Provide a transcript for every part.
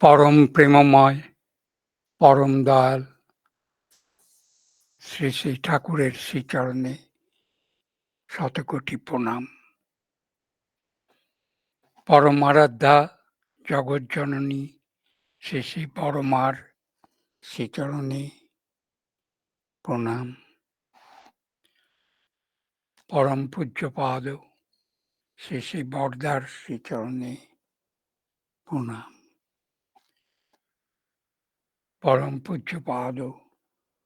পরম প্রেমময়, পরম দয়াল শ্রী শ্রী ঠাকুরের শ্রীচরণে শতকোটি প্রণাম। পরম আরাধ্যা জগৎ জননী শ্রী শ্রী পরমার শ্রীচরণে প্রণাম। পরম পূজ্যপাদ শ্রী শ্রী বরদার শ্রীচরণে প্রণাম। পরম পূজ্যপাদ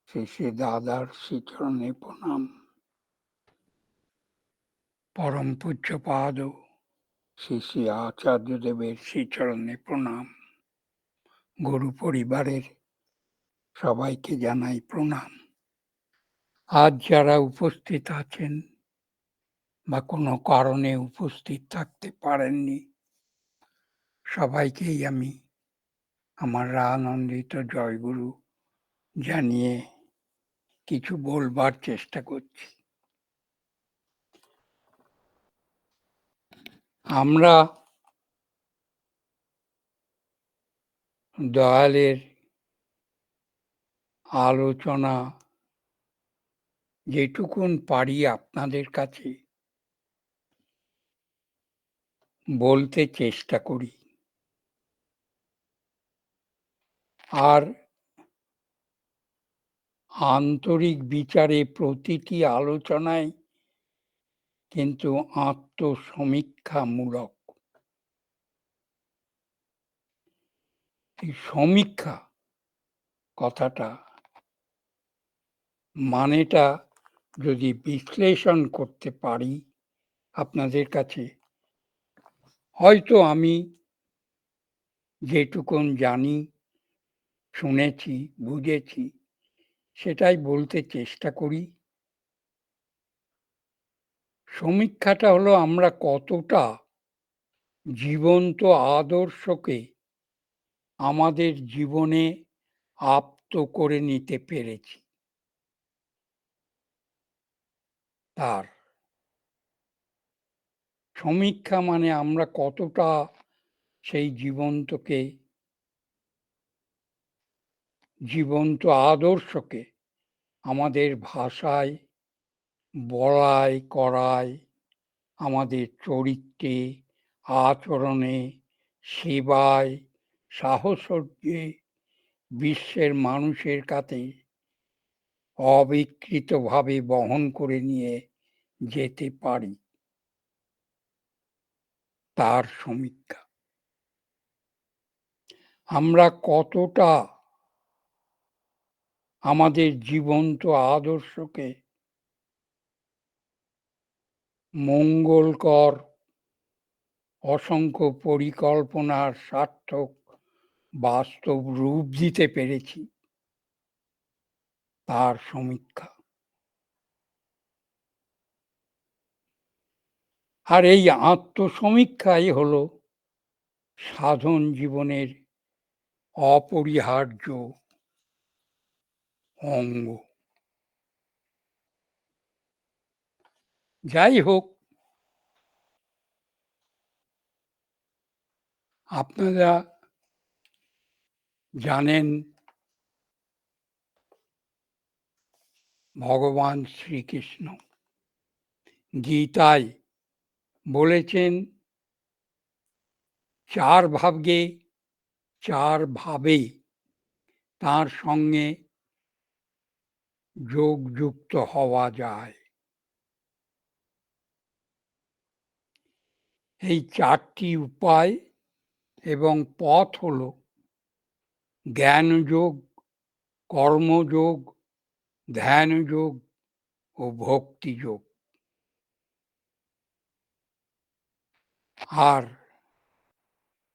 শ্রী শ্রী দাদার শ্রীচরণে প্রণাম। পরম পূজ্যপাদ শ্রী শ্রী আচার্যদেবের শ্রীচরণে প্রণাম। গুরু পরিবারের সবাইকে জানাই প্রণাম। আজ যারা উপস্থিত আছেন বা কোনো কারণে উপস্থিত থাকতে পারেননি, সবাইকেই আমি আমার আনন্দিত জয়গুরু জানিয়ে কিছু বলবার চেষ্টা করছি। আমরা দয়ালের আলোচনা যেটুকুন পারি আপনাদের কাছে বলতে চেষ্টা করি। আর আন্তরিক বিচারে প্রতিটি আলোচনায় কিন্তু আত্মসমীক্ষামূলক। সমীক্ষা কথাটা মানেটা যদি বিশ্লেষণ করতে পারি আপনাদের কাছে, হয়তো আমি যেটুকুন জানি শুনেছি, বুঝেছি, সেটাই বলতে চেষ্টা করি। সমীক্ষাটা হলো আমরা কতটা জীবন্ত আদর্শকে আমাদের জীবনে আপ্ত করে নিতে পেরেছি। তার। সমীক্ষা মানে আমরা কতটা সেই জীবন্তকে জীবন্ত আদর্শকে আমাদের ভাষায়, বলায়, করায়, আমাদের চরিত্রে, আচরণে, সেবায়, সাহসর্যে বিশ্বের মানুষের কাছে অবিকৃতভাবে বহন করে নিয়ে যেতে পারি। তার সমীক্ষা। আমরা কতটা আমাদের জীবন্ত আদর্শকে মঙ্গলকর, অসংখ্য পরিকল্পনার সার্থক বাস্তব রূপ দিতে পেরেছি। তার সমীক্ষা। আর এই আত্মসমীক্ষাই হল সাধন জীবনের অপরিহার্য অঙ্গ যাই হোক, আপনারা জানেন ভগবান শ্রীকৃষ্ণ। গীতায় বলেছেন, চার ভাবকে চার ভাবে তার সঙ্গে যোগযুক্ত হওয়া যায়। এই চারটি উপায় এবং পথ হল জ্ঞানযোগ, কর্মযোগ, ধ্যানযোগ ও ভক্তিযোগ। আর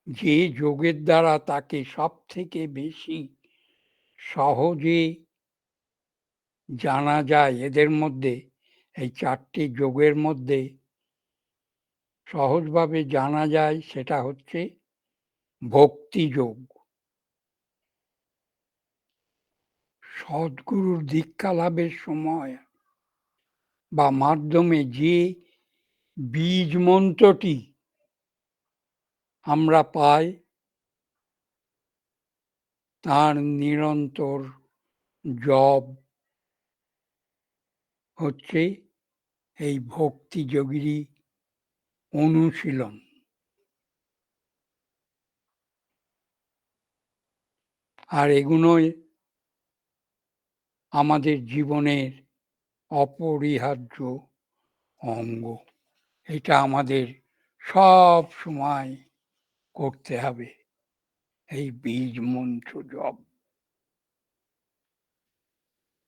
যে যোগের দ্বারা তাকে সব থেকে বেশি সহজে জানা যায় এদের মধ্যে, এই চারটি যোগের মধ্যে সহজভাবে জানা যায় সেটা হচ্ছে ভক্তি যোগ। সদ্গুরুর দীক্ষা লাভের সময় বা মাধ্যমে যে বীজ মন্ত্রটি আমরা পাই, তার নিরন্তর জব হচ্ছে এই ভক্তিযোগীরই অনুশীলন। আর এগুলোই আমাদের জীবনের অপরিহার্য অঙ্গ। এটা আমাদের সব সময় করতে হবে। এই বীজ মন্ত্র জপ।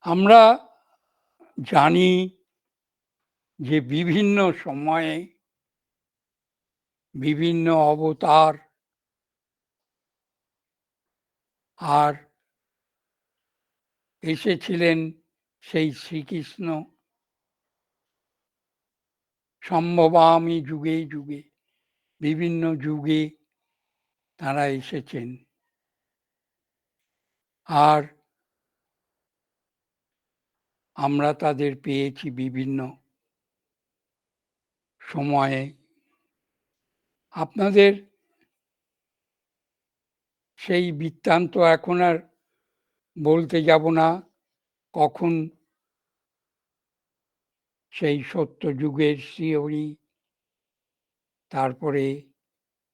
আমরা জানি যে বিভিন্ন সময়ে বিভিন্ন অবতার আর এসেছিলেন সেই শ্রীকৃষ্ণ। সম্ভবামী যুগে যুগে, বিভিন্ন যুগে তারা এসেছেন। আর আমরা তাদের পেয়েছি বিভিন্ন সময়ে। আপনাদের সেই বৃত্তান্ত এখন আর বলতে যাব না, কখন সেই সত্য যুগের শ্রীহরি তারপরে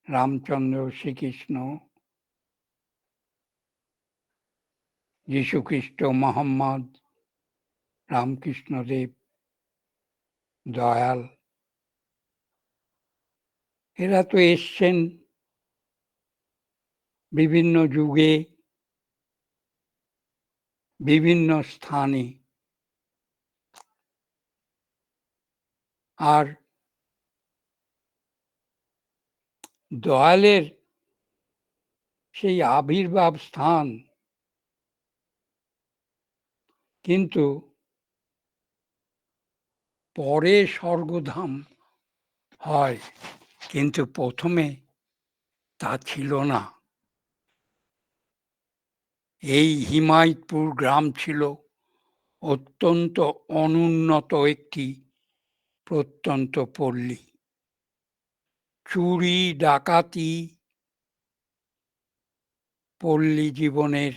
রামচন্দ্র শ্রীকৃষ্ণ যীশুখ্রিস্ট মোহাম্মদ রামকৃষ্ণদেব, দয়াল, এরা তো এসছেন বিভিন্ন যুগে, বিভিন্ন স্থানে। আর দয়ালের সেই আবির্ভাব স্থান কিন্তু পরে স্বর্গধাম হয়, কিন্তু প্রথমে তা ছিল না। এই হিমায়তপুর গ্রাম ছিল অত্যন্ত অনুন্নত একটি প্রত্যন্ত পল্লী। চুরি, ডাকাতি পল্লী জীবনের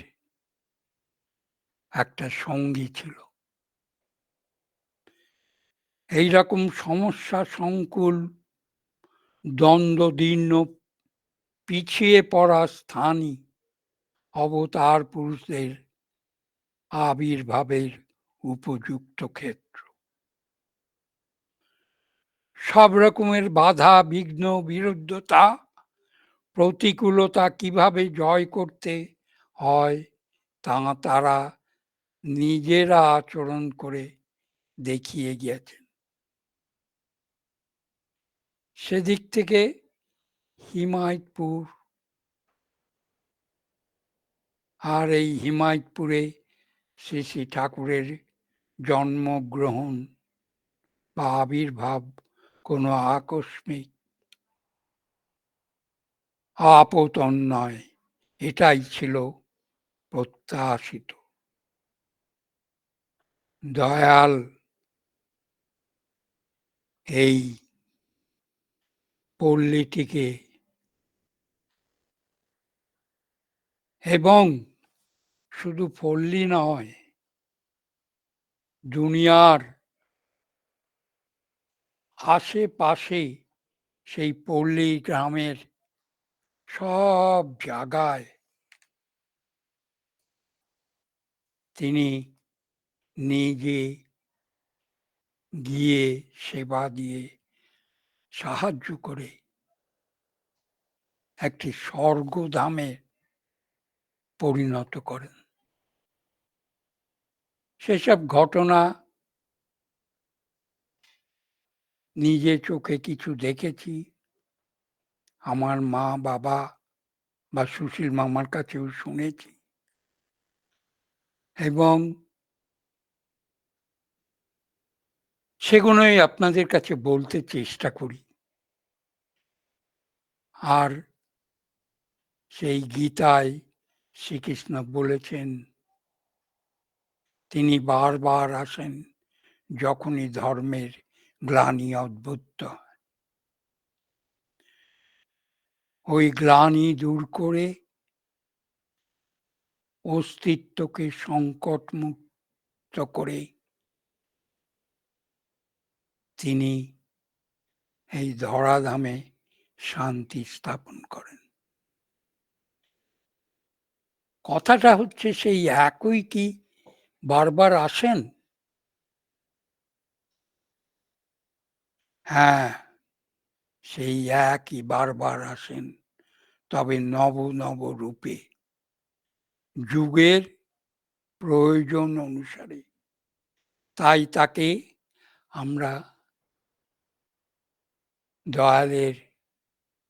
একটা সঙ্গী ছিল। এই রকম সমস্যা, সংকুল দ্বন্দ্বদীর্ণ পিছিয়ে পড়া স্থানই অবতার পুরুষদের আবির্ভাবের উপযুক্ত ক্ষেত্র। সব রকমের বাধা, বিঘ্ন, বিরুদ্ধতা, প্রতিকূলতা কীভাবে জয় করতে হয় তা তারা নিজেরা আচরণ করে দেখিয়ে গিয়েছেন। সেদিক থেকে হিমায়তপুর। আর এই হিমায়তপুরে শ্রী শ্রী ঠাকুরের জন্মগ্রহণ বা আবির্ভাব কোনো আকস্মিক আপতন নয়, এটাই ছিল প্রত্যাশিত। দয়াল এই পল্লীটিকে। এবং শুধু পল্লী নয়, দুনিয়ার আশেপাশে সেই পল্লী গ্রামের সব জায়গায় তিনি নিজে গিয়ে সেবা দিয়ে সাহায্য করে। একটি স্বর্গধামে পরিণত করেন। সেসব ঘটনা নিজে চোখে কিছু দেখেছি। আমার মা, বাবা বা সুশীল মামার কাছেও শুনেছি। এবং সেগুলোই আপনাদের কাছে বলতে চেষ্টা করি। আর সেই গীতায় শ্রীকৃষ্ণ বলেছেন, তিনি বারবার আসেন যখনই ধর্মের গ্লানি অদ্ভুত। ওই গ্লানি দূর করে অস্তিত্বকে সংকটমুক্ত করে তিনি এই ধরাধামে শান্তি স্থাপন করেন। কথাটা হচ্ছে সেই একই কি বারবার আসেন? হ্যাঁ সেই একই বারবার আসেন, তবে নব নব রূপে। যুগের প্রয়োজন অনুসারে। তাই তাকে আমরা দয়ালের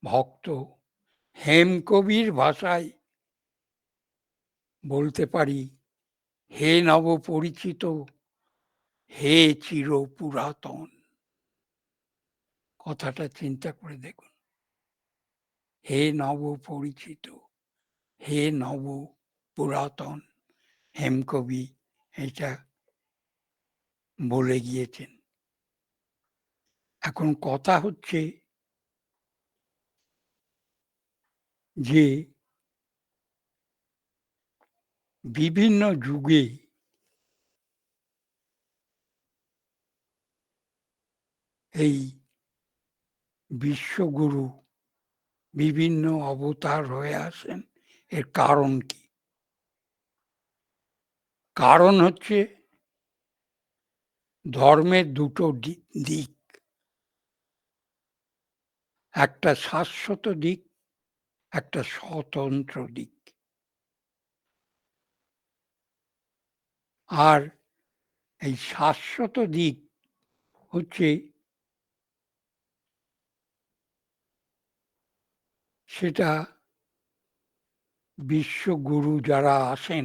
ভক্ত হেমকবির ভাষায় বলতে পারি, হে নব পরিচিত হে চির পুরাতন কথাটা চিন্তা করে দেখুন। হে নব পরিচিত হে নব পুরাতন হেমকবি এটা বলে গিয়েছেন। এখন কথা হচ্ছে যে বিভিন্ন যুগে এই বিশ্বগুরু বিভিন্ন অবতার হয়ে আসেন। এর কারণ কি? কারণ হচ্ছে ধর্মের দুটো দিক। একটা শাশ্বত দিক একটা স্বতন্ত্র দিক। আর এই শাশ্বত দিক হচ্ছে সেটা বিশ্বগুরু যারা আসেন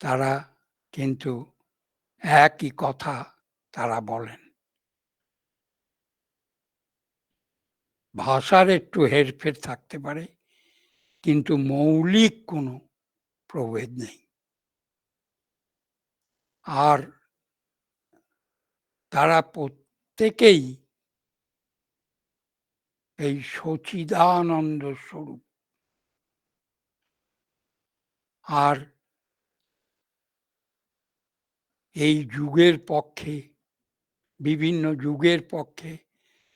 তারা কিন্তু একই কথা তারা বলেন। ভাষার একটু হেরফের থাকতে পারে, কিন্তু মৌলিক কোনো প্রভেদ নেই। আর তারা প্রত্যেকেই এই সচিদানন্দ স্বরূপ। আর এই যুগের পক্ষে, বিভিন্ন যুগের পক্ষে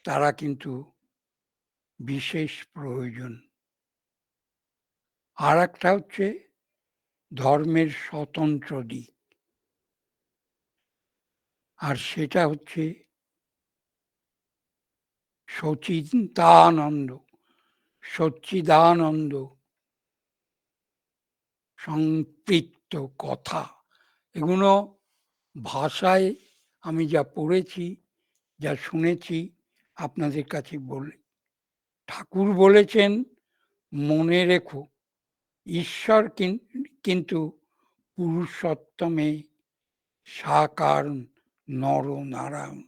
তারা কিন্তু বিশেষ প্রয়োজন। আর একটা হচ্ছে ধর্মের স্বতন্ত্র দিক। আর সেটা হচ্ছে সচিন্তানন্দ, সচ্চিদানন্দ সংপৃক্ত কথা। এগুলো ভাষায় আমি যা পড়েছি, যা শুনেছি, আপনাদের কাছে বলে ঠাকুর বলেছেন, মনে রেখো, ঈশ্বর কিন্তু পুরুষোত্তমে সাকার নর নারায়ণ।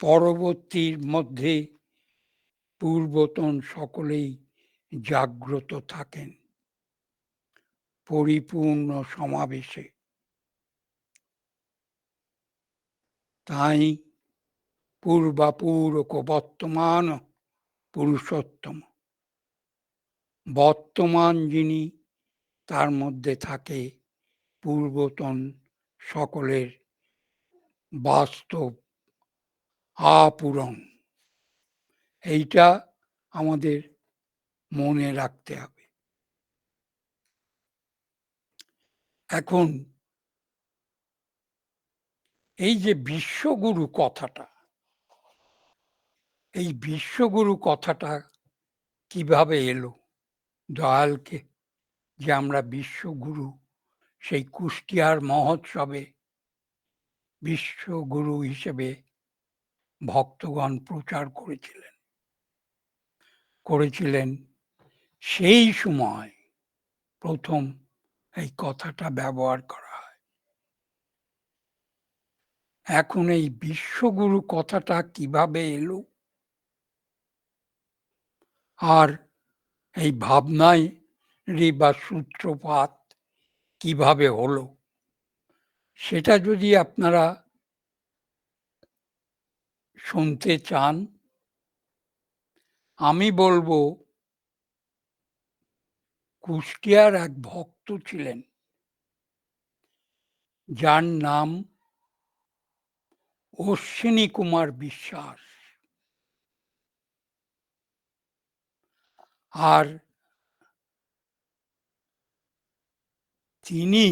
পরবর্তীর মধ্যে পূর্বতন সকলেই জাগ্রত থাকেন। পরিপূর্ণ সমাবেশে তাই পূর্বাপূরক বর্তমান পুরুষোত্তম। বর্তমান যিনি, তার মধ্যে থাকে পূর্বতন সকলের বাস্তব আপূরণ। এইটা আমাদের মনে রাখতে হবে। এখন এই যে বিশ্বগুরু কথাটা, এই বিশ্বগুরু কথাটা কীভাবে এলো? দয়ালকে যে আমরা বিশ্বগুরু, সেই কুষ্টিয়ার মহোৎসবে বিশ্বগুরু হিসেবে ভক্তগণ প্রচার করেছিলেন। করেছিলেন সেই সময় প্রথম এই কথাটা ব্যবহার করা এখন এই বিশ্বগুরু কথাটা কীভাবে এলো? আর এই ভাবনায় বা সূত্রপাত কীভাবে হলো? সেটা যদি আপনারা শুনতে চান, আমি বলব কুষ্টিয়ার এক ভক্ত ছিলেন। যার নাম অশ্বিনী কুমার বিশ্বাস। আর তিনি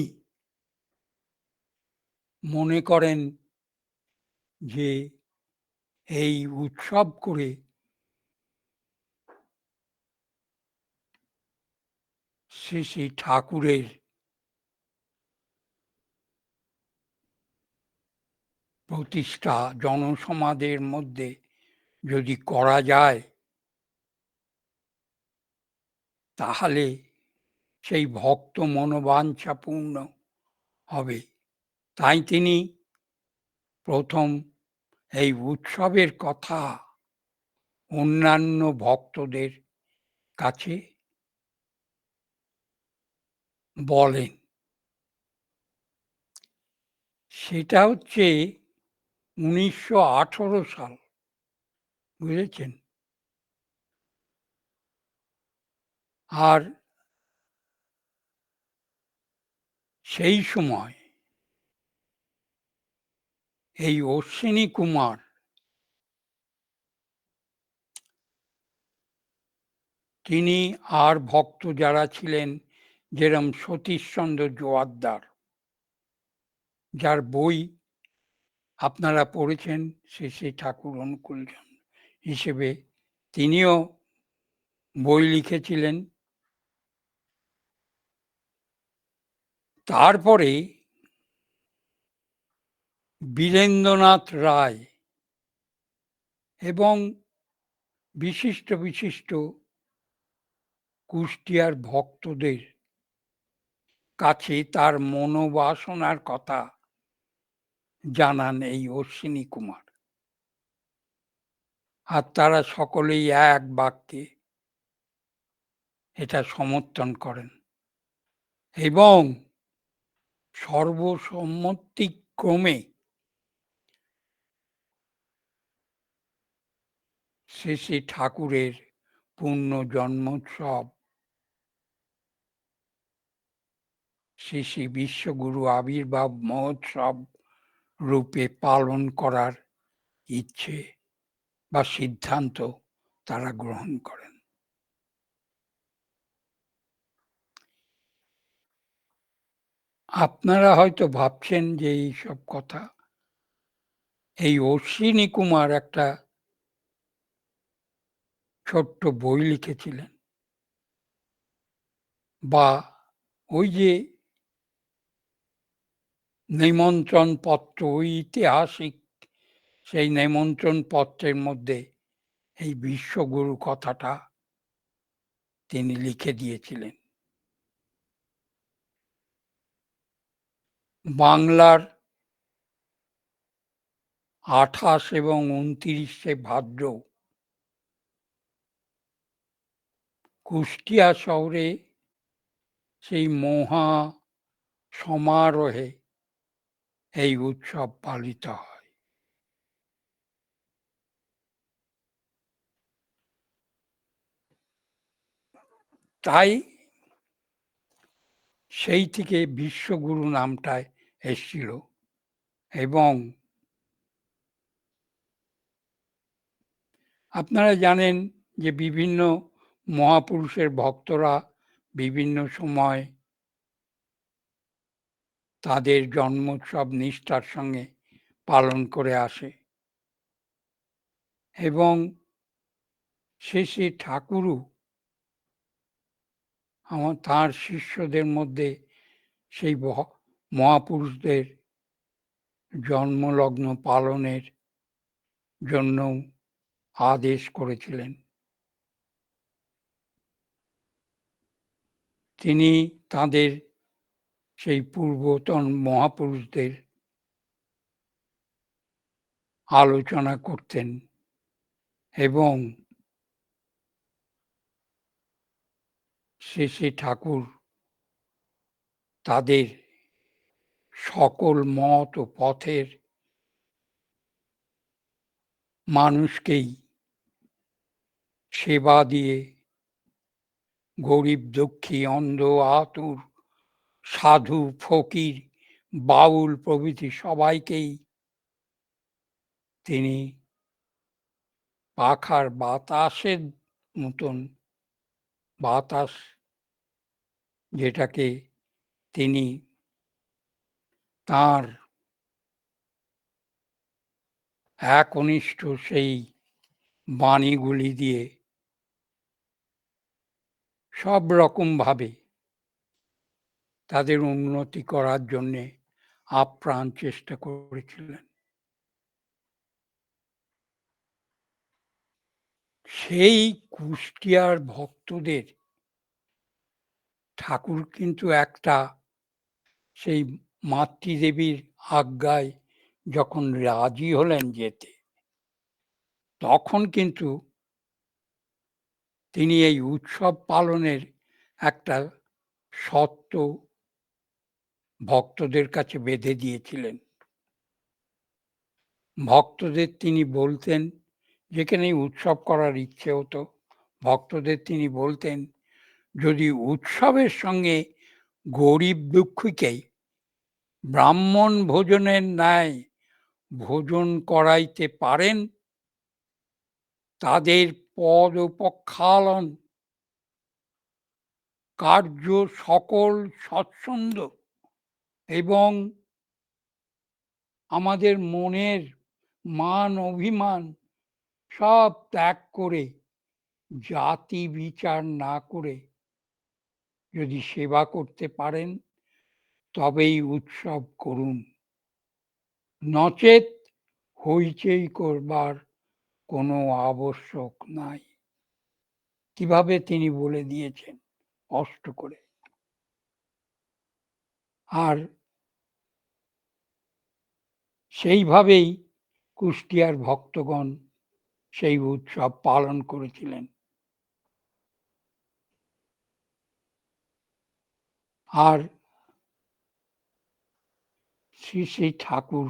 মনে করেন যে এই উৎসব করে শ্রী শ্রী ঠাকুরের প্রতিষ্ঠা জনসমাজের মধ্যে যদি করা যায়, তাহলে সেই ভক্ত মনোবাঞ্ছাপূর্ণ হবে। তাই তিনি প্রথম এই উৎসবের কথা অন্যান্য ভক্তদের কাছে বলেন। সেটা হচ্ছে উনিশশো আঠারো সাল, বুঝেছেন? আর সেই সময় এই অশ্বিনী কুমার তিনি আর ভক্ত যারা ছিলেন, যেরম সতীশচন্দ্র জোয়ারদার, যার বই আপনারা পড়েছেন শ্রী শ্রী ঠাকুর অনুকূলজন হিসেবে। তিনিও বই লিখেছিলেন। তারপরে বীরেন্দ্রনাথ রায় এবং বিশিষ্ট বিশিষ্ট কুষ্টিয়ার ভক্তদের কাছে তার মনোবাসনার কথা জানান এই অশ্বিনী কুমার। আর তারা সকলেই এক বাক্যে এটা সমর্থন করেন এবং সর্বসম্মতিক্রমে শ্রী শ্রী ঠাকুরের পূর্ণ জন্মোৎসব শ্রী শ্রী বিশ্বগুরু আবির্ভাব মহোৎসব রূপে পালন করার ইচ্ছে বা সিদ্ধান্ত তারা গ্রহণ করেন। আপনারা হয়তো ভাবছেন যে এই সব কথা, এই অশ্বিনী কুমার একটা ছোট্ট বই লিখেছিলেন। বা ওই যে নিমন্ত্রণ পত্র ঐতিহাসিক সেই নিমন্ত্রণ পত্রের মধ্যে এই বিশ্বগুরু কথাটা তিনি লিখে দিয়েছিলেন। বাংলার আঠাশ এবং উনত্রিশে ভাদ্র কুষ্টিয়া শহরে সেই মহা সমারোহে এই উৎসব পালিত হয়। তাই সেই থেকে বিশ্বগুরু নামটায় এসছিল এবং আপনারা জানেন যে বিভিন্ন মহাপুরুষের ভক্তরা বিভিন্ন সময় তাদের জন্মোৎসব নিষ্ঠার সঙ্গে পালন করে আসে। এবং শেষে ঠাকুরও আমার তাঁর শিষ্যদের মধ্যে সেই মহাপুরুষদের জন্মলগ্ন পালনের জন্য আদেশ করেছিলেন। তিনি তাদের সেই পূর্বতন মহাপুরুষদের আলোচনা করতেন এবং শ্রী ঠাকুর তাদের সকল মত ও পথের মানুষকেই সেবা দিয়ে গরিব, দুঃখী, অন্ধ, আতুর সাধু, ফকির, বাউল প্রভৃতি সবাইকেই তিনি পাখার বাতাসের মতন বাতাস যেটাকে তিনি তার একনিষ্ঠ সেই বাণীগুলি দিয়ে সব রকম ভাবে তাদের উন্নতি করার জন্যে আপ্রাণ চেষ্টা করেছিলেন। সেই কুষ্টিয়ার ভক্তদের ঠাকুর কিন্তু একটা সেই মাতৃদেবীর আজ্ঞায় যখন রাজি হলেন যেতে, তখন কিন্তু তিনি এই উৎসব পালনের একটা সত্য ভক্তদের কাছে বেঁধে দিয়েছিলেন। ভক্তদের তিনি বলতেন, যেখানে উৎসব করার ইচ্ছে হতো, ভক্তদের তিনি বলতেন, যদি উৎসবের সঙ্গে গরিব দুঃখীকে ব্রাহ্মণ ভোজনের ন্যায় ভোজন করাইতে পারেন, তাদের পদ উপক্ষালন কার্য সকল স্বচ্ছন্দ এবং আমাদের মনের মান, অভিমান সব ত্যাগ করে, জাতি বিচার না করে যদি সেবা করতে পারেন, তবেই উৎসব করুন। নচেত হইচই করবার কোনো আবশ্যক নাই। কীভাবে তিনি বলে দিয়েছেন? কষ্ট করে। আর সেইভাবেই কুষ্টিয়ার ভক্তগণ সেই উৎসব পালন করেছিলেন। আর শ্রী শ্রী ঠাকুর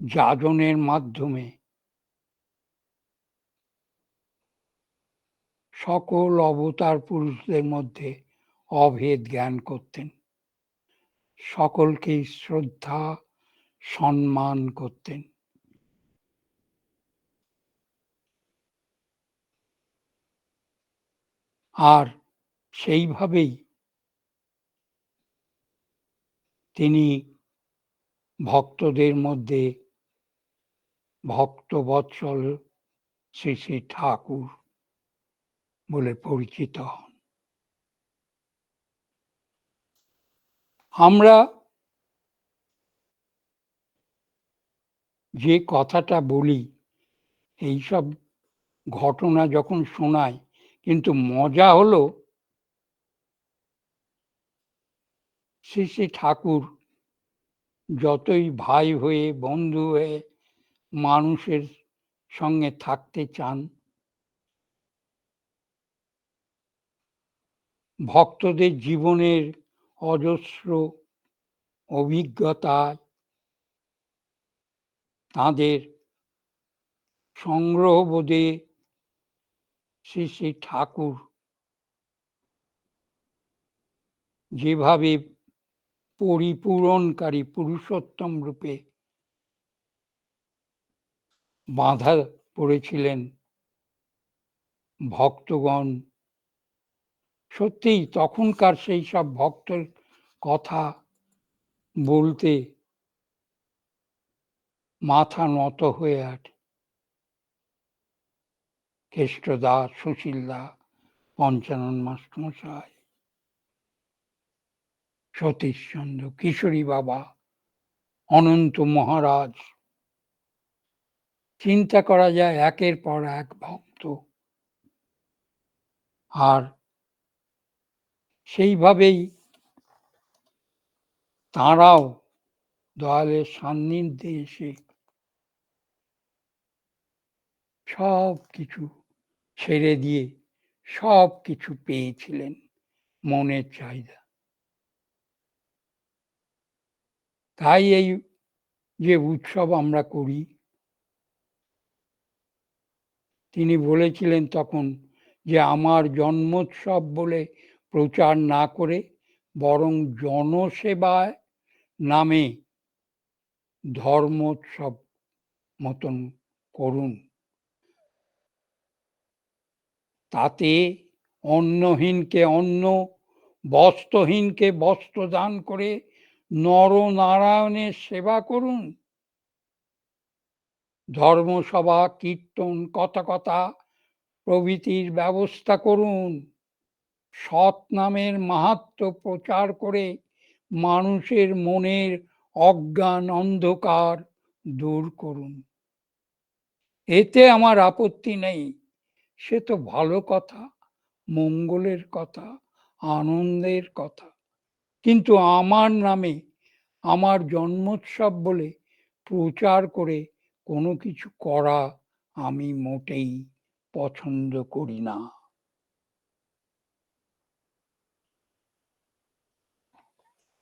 যাজনের মাধ্যমে সকল অবতার পুরুষদের মধ্যে অভেদ জ্ঞান করতেন। সকলকেই শ্রদ্ধা সম্মান করতেন। আর সেইভাবেই তিনি ভক্তদের মধ্যে ভক্তবৎসল শ্রী শ্রী ঠাকুর বলে পরিচিত হন। আমরা যে কথাটা বলি, এইসব ঘটনা যখন শোনায় কিন্তু মজা হলো শ্রী শ্রী ঠাকুর যতই ভাই হয়ে, বন্ধু হয়ে মানুষের সঙ্গে থাকতে চান, ভক্তদের জীবনের অজস্র অভিজ্ঞতায় তাঁদের সংগ্রহবোধে শ্রী শ্রী ঠাকুর যেভাবে পরিপূরণকারী পুরুষোত্তম রূপে বাঁধা পড়েছিলেন, ভক্তগণ। সত্যিই তখনকার সেই সব ভক্তের কথা বলতে মাথা নত হয়ে আটে কেষ্টদা, সুশীলদা, পঞ্চানন মাস্টমশাই, সতীশচন্দ্র কিশোরী বাবা, অনন্ত মহারাজ। চিন্তা করা যায় একের পর এক ভক্ত। আর সেইভাবেই তাঁরাও দয়ালের সান্নিধ্যে এসে সব কিছু ছেড়ে দিয়ে সব কিছু পেয়েছিলেন মনের চাহিদা। তাই এই যে উৎসব আমরা করি, তিনি বলেছিলেন তখন যে আমার জন্মোৎসব বলে প্রচার না করে বরং জনসেবায় নামে ধর্মোৎসব মতন করুন। তাতে অন্নহীনকে অন্ন, বস্ত্রহীনকে বস্ত্র দান করে নরনারায়ণের সেবা করুন। ধর্মসভা, কীর্তন কথা কথা প্রভৃতির ব্যবস্থা করুন। সৎ নামের মাহাত্ম প্রচার করে মানুষের মনের অজ্ঞান অন্ধকার দূর করুন। এতে আমার আপত্তি নেই। সে তো ভালো কথা, মঙ্গলের কথা, আনন্দের কথা। কিন্তু আমার নামে, আমার জন্মোৎসব বলে প্রচার করে কোনো কিছু করা আমি মোটেই পছন্দ করি না।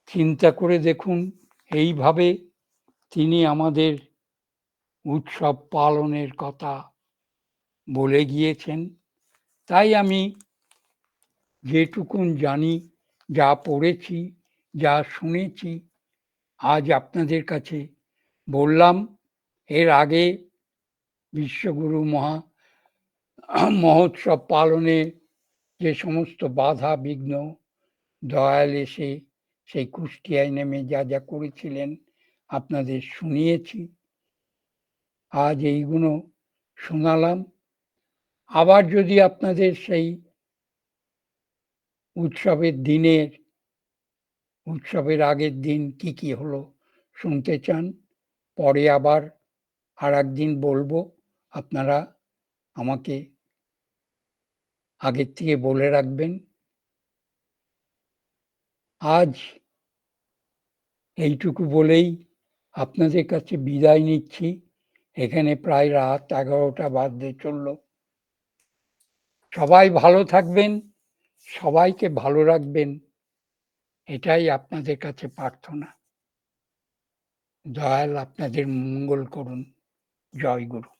চিন্তা করে দেখুন, এইভাবে তিনি আমাদের উৎসব পালনের কথা বলে গিয়েছেন। তাই আমি যেটুকুন জানি, যা পড়েছি, যা শুনেছি, আজ আপনাদের কাছে বললাম। এর আগে বিশ্বগুরু মহা মহোৎসব পালনে যে সমস্ত বাধা, বিঘ্ন, দয়াল এসে সেই কুষ্টিয়ায় নেমে যা যা করেছিলেন আপনাদের শুনিয়েছি। আজ এইগুলো শোনালাম। আবার যদি আপনাদের সেই উৎসবের দিনের, উৎসবের আগের দিন কি কি হলো শুনতে চান, পরে আবার আর একদিন বলব। আপনারা আমাকে আগের থেকে বলে রাখবেন। আজ এইটুকু বলেই আপনাদের কাছে বিদায় নিচ্ছি। এখানে প্রায় রাত এগারোটা বাজতে চলল। সবাই ভালো থাকবেন, সবাইকে ভালো রাখবেন, এটাই আপনাদের কাছে প্রার্থনা। দয়াল আপনাদের মঙ্গল করুন। জয় গুরু।